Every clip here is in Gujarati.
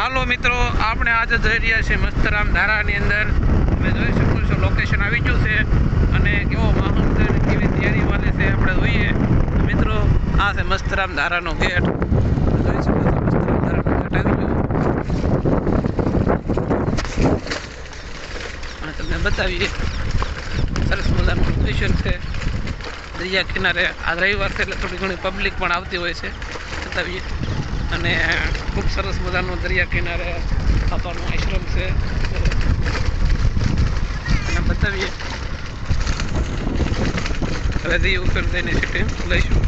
હાલો મિત્રો, આપણે આજે જઈ રહ્યા છીએ મસ્તરામ ધારાની અંદર. તમે જોઈ શકો છો લોકેશન આવી ગયું છે અને કેવો માહોલ છે કેવી તૈયારી વાલે છે આપણે જોઈએ. મિત્રો, આ છે મસ્તરામ ધારાનો ગેટ. જોઈ શકો છો, મસ્તરામ ધારાનો ગેટ આવી ગયો. અને તમને બતાવીએ, સરસ મજાનું લોકેશન છે. દરિયા કિનારે, આ રવિવાર છે એટલે થોડી ઘણી પબ્લિક પણ આવતી હોય છે. બતાવીએ. અને ખૂબ સરસ મજાનો દરિયા કિનારે બાપાનો આશ્રમ છે. અને બતાવીએ. હવે દી ઉપર જઈને સિટી લઈશું.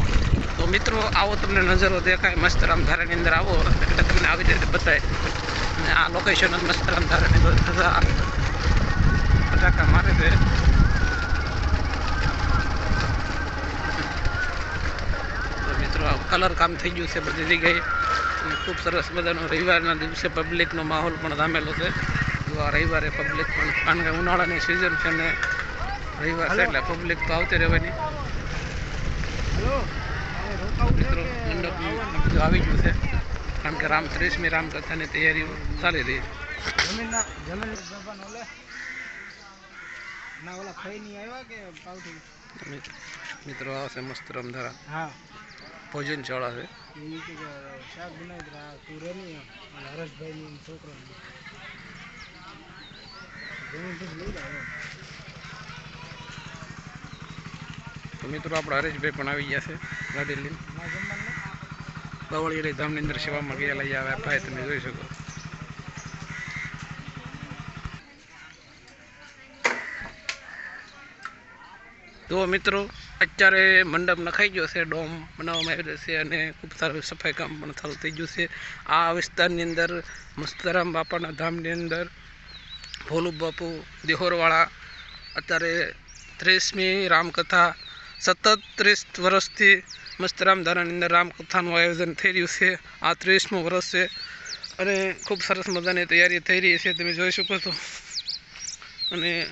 તો મિત્રો, આવો તમને નજરો દેખાય. મસ્તરામ ધારાની અંદર આવો. એટલે તમને આવી રીતે બતાય. અને આ લોકેશન મસ્તરામ ધારાની બધા ફટાકા મારે છે તો મિત્રો કલર કામ થઈ ગયું છે બધી જગ્યાએ. અને ખૂબ સરસ મજાનો રવિવારના દિવસે પબ્લિકનો માહોલ પણ જામેલો છે. આ રવિવારે પબ્લિક પણ કારણ કે ઉનાળાની સિઝન છે ને રવિવાર છે એટલે પબ્લિક તો આવતી રહેવાની. મિત્રો મંડપ આવી ગયું છે. કારણ કે રામ ત્રીસમી રામકથાની તૈયારીઓ ચાલી રહી છે. મિત્રો આવશે મસ્ત રમધારા. હા. ભોજન શાળા છે. તું મિત્રો આપણા હરેશભાઈ પણ આવી ગયા છે ગાડી લઈને. બાવળિયારી ધામની અંદર સેવામાં ગયેલા આવ્યા. ભાઈ, તમે જોઈ શકો. તો મિત્રો, અત્યારે મંડપ નખાઈ ગયો છે, ડોમ બનાવવામાં આવ્યો છે અને ખૂબ સારું સફાઈ કામ પણ ચાલુ થઈ ગયું છે. આ વિસ્તારની અંદર મસ્તરામ બાપાના ધામની અંદર ભોલુ બાપુ દેહોરવાળા અત્યારે ત્રીસમી રામકથા, સતત ત્રીસ વર્ષથી મસ્તરામ ધારાની અંદર રામકથાનું આયોજન થઈ રહ્યું છે. આ ત્રીસમું વર્ષ છે અને ખૂબ સરસ મજાની તૈયારી થઈ રહી છે, તમે જોઈ શકો છો. અને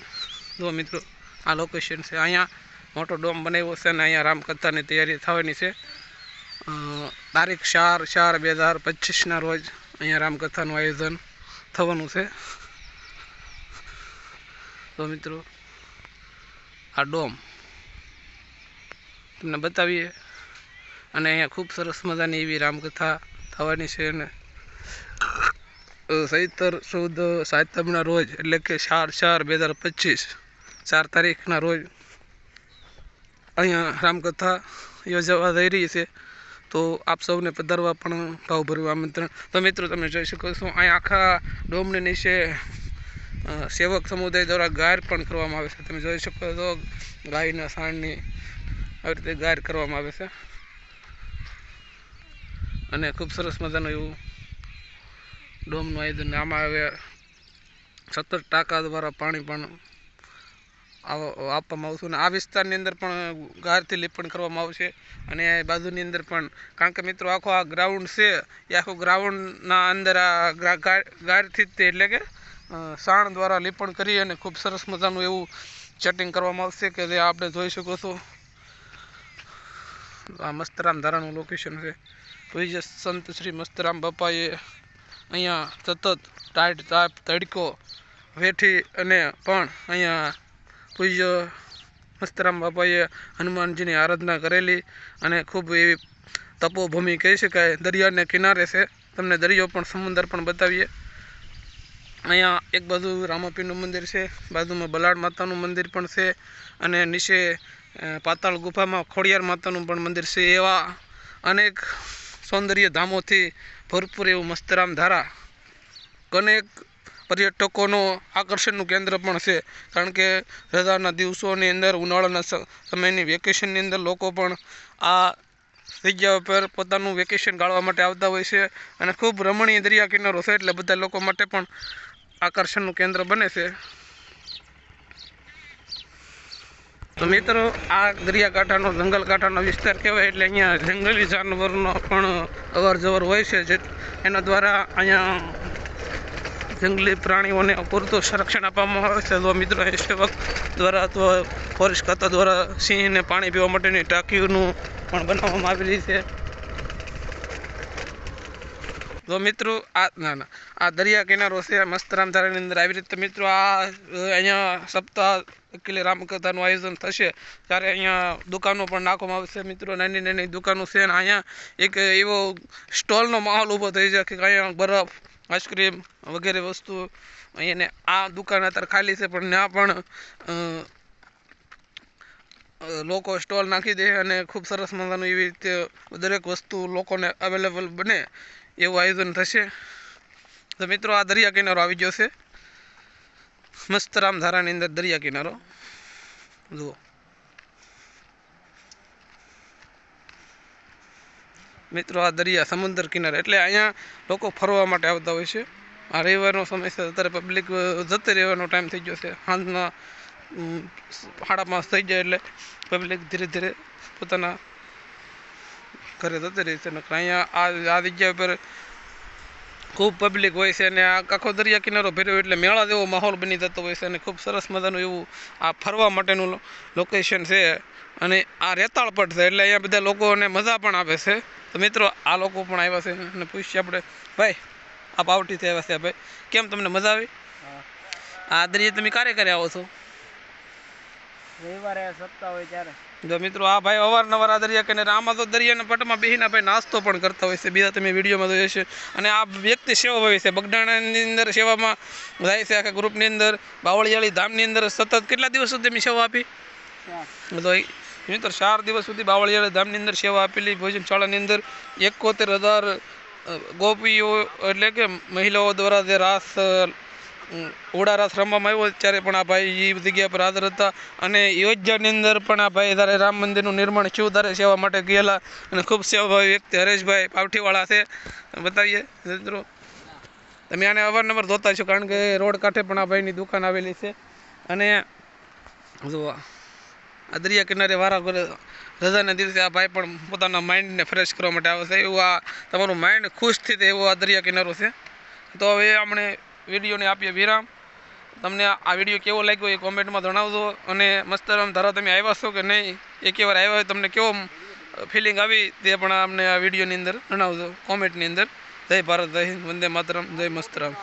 જુઓ મિત્રો, આ લોકેશન છે. અહીંયા મોટો ડોમ બનાવ્યો છે અને અહીંયા રામકથાની તૈયારી થવાની છે. તારીખ ચાર ચાર બે હજાર પચીસના રોજ અહીંયા રામકથાનું આયોજન થવાનું છે. તો મિત્રો, આ ડોમ તમને બતાવીએ. અને અહીંયા ખૂબ સરસ મજાની એવી રામકથા થવાની છે અને સૈતર ચૌદ સાતમના રોજ એટલે કે ચાર ચાર બે હજાર પચીસ ચાર તારીખના રોજ અહીંયા રામકથા યોજાવા જઈ રહી છે. તો આપ સૌને પધારવા પણ ભાવભર્યું આમંત્રણ. તો મિત્રો, તમે જોઈ શકો છો, અહીંયા આખા ડોમની નીચે સેવક સમુદાય દ્વારા ગાયર પણ કરવામાં આવે છે. તમે જોઈ શકો છો, ગાયના સાણની આવી રીતે ગાયર કરવામાં આવે છે. અને ખૂબ સરસ મજાનું એવું ડોમનું આયોજન. આમાં હવે સત્તર ટાંકા દ્વારા પાણી પણ આપવામાં આવશે અને આ વિસ્તારની અંદર પણ ગારથી લીપણ કરવામાં આવશે અને એ બાજુની અંદર પણ. કારણ કે મિત્રો, આખો આ ગ્રાઉન્ડ છે, એ આખું ગ્રાઉન્ડના અંદર આ ગારથી જ એટલે કે સાણ દ્વારા લીપણ કરી અને ખૂબ સરસ મજાનું એવું ચટિંગ કરવામાં આવશે કે જે આપણે જોઈ શકો છો. આ મસ્તરામ ધારાનું લોકેશન છે. પૂજ્ય સંત શ્રી મસ્તરામ બાપાએ અહીંયા સતત ટાઈટ તાપ, તડકો વેઠી અને પણ અહીંયા પૂજ્ય મસ્તરામ બાપાએ હનુમાનજીની આરાધના કરેલી અને ખૂબ એવી તપોભૂમિ કહી શકાય. દરિયાને કિનારે છે. તમને દરિયો પણ, સમુદ્ર પણ બતાવીએ. અહીંયા એક બાજુ રામાપીનું મંદિર છે. બાજુમાં બલાડ માતાનું મંદિર પણ છે અને નીચે પાતાળ ગુફામાં ખોડિયાર માતાનું પણ મંદિર છે. એવા અનેક સૌંદર્ય ધામોથી ભરપૂર એવું મસ્તરામ ધારા. અનેક પર્યટકોનો આકર્ષણનું કેન્દ્ર પણ છે. કારણ કે રજાના દિવસોની અંદર, ઉનાળાના સમયની વેકેશનની અંદર લોકો પણ આ જગ્યા ઉપર પોતાનું વેકેશન ગાળવા માટે આવતા હોય છે અને ખૂબ રમણીય દરિયા કિનારો છે એટલે બધા લોકો માટે પણ આકર્ષણનું કેન્દ્ર બને છે. તો મિત્રો, આ દરિયાકાંઠાનો જંગલ કાંઠાનો વિસ્તાર કહેવાય એટલે અહીંયા જંગલી જાનવરનો પણ અવર હોય છે જે, એના દ્વારા અહીંયા જંગલી પ્રાણીઓને પૂરતું સંરક્ષણ આપવામાં આવે છે. તો મિત્રો, એ સેવક દ્વારા અથવા ફોરેસ્ટ ખાતા દ્વારા સિંહને પાણી પીવા માટેની ટાંકીઓનું પણ બનાવવામાં આવેલી છે. તો મિત્રો, આ, ના ના, આ દરિયા કિનારો છે. મસ્ત રામધારાની અંદર આવી રીતે મિત્રો, આ અહીંયા સપ્તાહ એટલે રામકથાનું આયોજન થશે. ત્યારે અહીંયા દુકાનો પણ નાખવામાં આવશે મિત્રો. નાની નાની દુકાનો છે અને અહીંયા એક એવો સ્ટોલનો માહોલ ઊભો થઈ જાય કે અહીંયા બરફ આઈસ્ક્રીમ વગેરે વસ્તુ અહીંયાને આ દુકાન અત્યારે ખાલી છે, પણ ત્યાં પણ લોકો સ્ટોલ નાખી દે અને ખૂબ સરસ મજાનું એવી રીતે દરેક વસ્તુ લોકોને અવેલેબલ બને એવું આયોજન થશે. તો મિત્રો, આ દરિયા કિનારો આવી ગયો છે. મસ્ત રામધારાની અંદર દરિયા કિનારો. જુઓ. મિત્રો, આ દરિયા સમુદ્ર કિનારે. એટલે અહીંયા લોકો ફરવા માટે આવતા હોય છે. આ રવિવારનો સમય છે, અત્યારે પબ્લિક જતી રહેવાનો ટાઈમ થઈ ગયો છે. સાંજના સાડા પાંચ થઈ જાય એટલે પબ્લિક ધીરે ધીરે પોતાના ઘરે જતી રહી છે. અહીંયા આ જગ્યા ઉપર ખૂબ પબ્લિક હોય છે અને આ આખો દરિયા કિનારો ભર્યો એટલે મેળા જેવો માહોલ બની જતો હોય છે અને ખૂબ સરસ મજાનું એવું આ ફરવા માટેનું લોકેશન છે. અને આ રેતાળ પટ છે, એટલે અહીંયા બધા લોકોને મજા પણ આવે છે. તો મિત્રો આ લોકો પણ આવ્યા છે અને પૂછીએ આપણે ભાઈ આ પાવટીથી આવ્યા છે ભાઈ. કેમ તમને મજા આવી? આ દરિયે તમે ક્યારે ક્યારે આવો છો? રવિવારે સપ્તાહ હોય ત્યારે. જો મિત્રો આ ભાઈ અવારનવાર આ દરિયા કિનારે આમાં તો દરિયાના પટમાં બેહીને ભાઈ નાસ્તો પણ કરતા હોય છે. બીજા તમે વિડીયોમાં જોયો છે અને આ વ્યક્તિ સેવા હોય છે. બગડાણાની અંદર સેવામાં જાય છે આખા ગ્રુપની અંદર. બાવળિયાળી ધામની અંદર સતત કેટલા દિવસ સુધી સેવા આપી? તો મિત્રો ચાર દિવસ સુધી બાવળિયાળી ધામની અંદર સેવા આપેલી ભોજનશાળાની અંદર એકોતેર હજાર ગોપીઓ એટલે કે મહિલાઓ દ્વારા જે રાસ ઓડા રાસ રમવામાં આવ્યો ત્યારે પણ આ ભાઈ એ જગ્યા પર હાજર હતા. અને અયોધ્યાની અંદર પણ આ ભાઈ જ્યારે રામ મંદિરનું નિર્માણ થયું ત્યારે સેવા માટે ગયેલા અને ખૂબ સેવાભાવી વ્યક્તિ હરેશભાઈ પાવઠીવાળા છે. બતાવીએ, મિત્રો. તમે આને અવારનવાર જોતા છો કારણ કે રોડ કાંઠે પણ આ ભાઈની દુકાન આવેલી છે. અને જુઓ આ દરિયા કિનારે વારા રજાના દિવસે આ ભાઈ પણ પોતાના માઇન્ડને ફ્રેશ કરવા માટે આવે છે. એવું આ તમારું માઇન્ડ ખુશ થઈ જાય એવો આ દરિયા કિનારો છે. તો હવે આપણે વિડીયોને આપીએ વિરામ. તમને આ વીડિયો કેવો લાગ્યો એ કોમેન્ટમાં જણાવજો અને મસ્તરામ, ધારા તમે આવ્યા છો કે નહીં? એક વાર આવ્યા હોય તમને કેવો ફિલિંગ આવી તે પણ અમને આ વિડીયોની અંદર જણાવજો, કોમેન્ટની અંદર. જય ભારત, જય હિન્દ, વંદે માતરમ, જય મસ્તરામ.